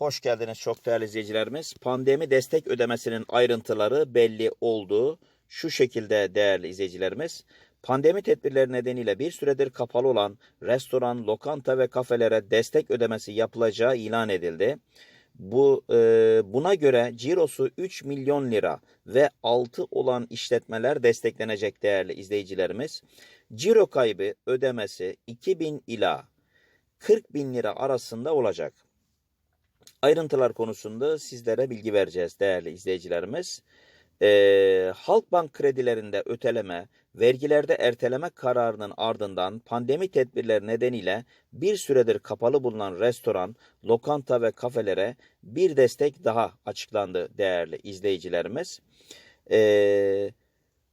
Hoş geldiniz çok değerli izleyicilerimiz. Pandemi destek ödemesinin ayrıntıları belli oldu. Şu şekilde değerli izleyicilerimiz. Pandemi tedbirleri nedeniyle bir süredir kapalı olan restoran, lokanta ve kafelere destek ödemesi yapılacağı ilan edildi. Bu e, buna göre cirosu 3 milyon lira ve altı olan işletmeler desteklenecek değerli izleyicilerimiz. Ciro kaybı ödemesi 2000 ila 40 bin lira arasında olacak. Ayrıntılar konusunda sizlere bilgi vereceğiz değerli izleyicilerimiz. Ee, Halkbank kredilerinde öteleme, vergilerde erteleme kararının ardından pandemi tedbirleri nedeniyle bir süredir kapalı bulunan restoran, lokanta ve kafelere bir destek daha açıklandı değerli izleyicilerimiz. Ee,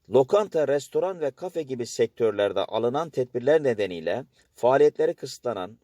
lokanta, restoran ve kafe gibi sektörlerde alınan tedbirler nedeniyle faaliyetleri kısıtlanan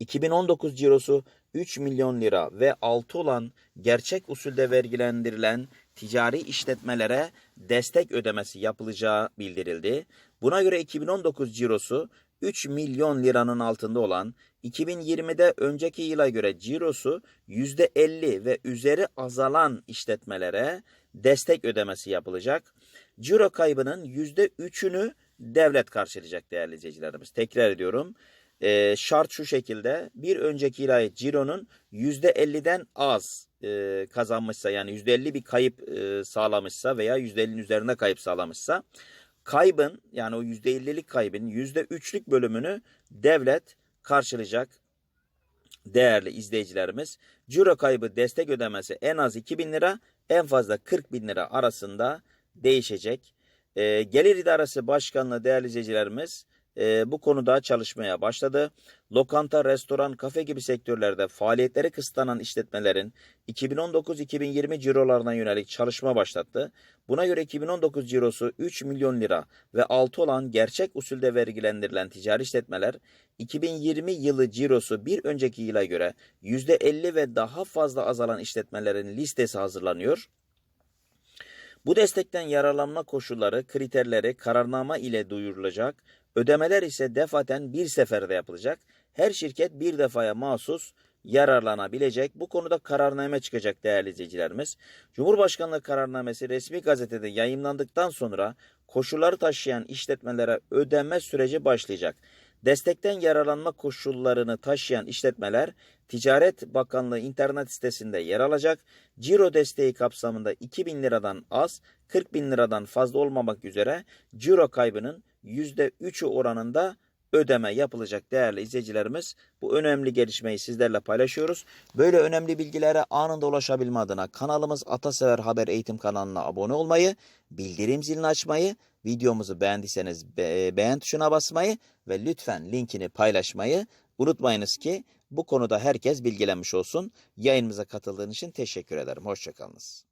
2019 cirosu 3 milyon lira ve altı olan gerçek usulde vergilendirilen ticari işletmelere destek ödemesi yapılacağı bildirildi. Buna göre 2019 cirosu 3 milyon liranın altında olan 2020'de önceki yıla göre cirosu %50 ve üzeri azalan işletmelere destek ödemesi yapılacak. Ciro kaybının %3'ünü devlet karşılayacak değerli izleyicilerimiz. Tekrar ediyorum. E, şart şu şekilde bir önceki ait cironun %50'den az e, kazanmışsa yani %50 bir kayıp e, sağlamışsa veya %50'nin üzerinde kayıp sağlamışsa kaybın yani o %50'lik kaybın %3'lük bölümünü devlet karşılayacak değerli izleyicilerimiz. Ciro kaybı destek ödemesi en az 2000 lira en fazla 40 bin lira arasında değişecek. E, Gelir İdaresi Başkanlığı değerli izleyicilerimiz e, bu konuda çalışmaya başladı. Lokanta, restoran, kafe gibi sektörlerde faaliyetleri kısıtlanan işletmelerin 2019-2020 cirolarına yönelik çalışma başlattı. Buna göre 2019 cirosu 3 milyon lira ve altı olan gerçek usulde vergilendirilen ticari işletmeler 2020 yılı cirosu bir önceki yıla göre %50 ve daha fazla azalan işletmelerin listesi hazırlanıyor. Bu destekten yararlanma koşulları, kriterleri kararnama ile duyurulacak. Ödemeler ise defaten bir seferde yapılacak. Her şirket bir defaya mahsus yararlanabilecek. Bu konuda kararname çıkacak değerli izleyicilerimiz. Cumhurbaşkanlığı kararnamesi resmi gazetede yayımlandıktan sonra koşulları taşıyan işletmelere ödeme süreci başlayacak. Destekten yararlanma koşullarını taşıyan işletmeler Ticaret Bakanlığı internet sitesinde yer alacak. Ciro desteği kapsamında 2000 liradan az, 40 bin liradan fazla olmamak üzere ciro kaybının %3'ü oranında ödeme yapılacak değerli izleyicilerimiz. Bu önemli gelişmeyi sizlerle paylaşıyoruz. Böyle önemli bilgilere anında ulaşabilme adına kanalımız Atasever Haber Eğitim kanalına abone olmayı, bildirim zilini açmayı, videomuzu beğendiyseniz be beğen tuşuna basmayı ve lütfen linkini paylaşmayı unutmayınız ki bu konuda herkes bilgilenmiş olsun. Yayınımıza katıldığın için teşekkür ederim. Hoşçakalınız.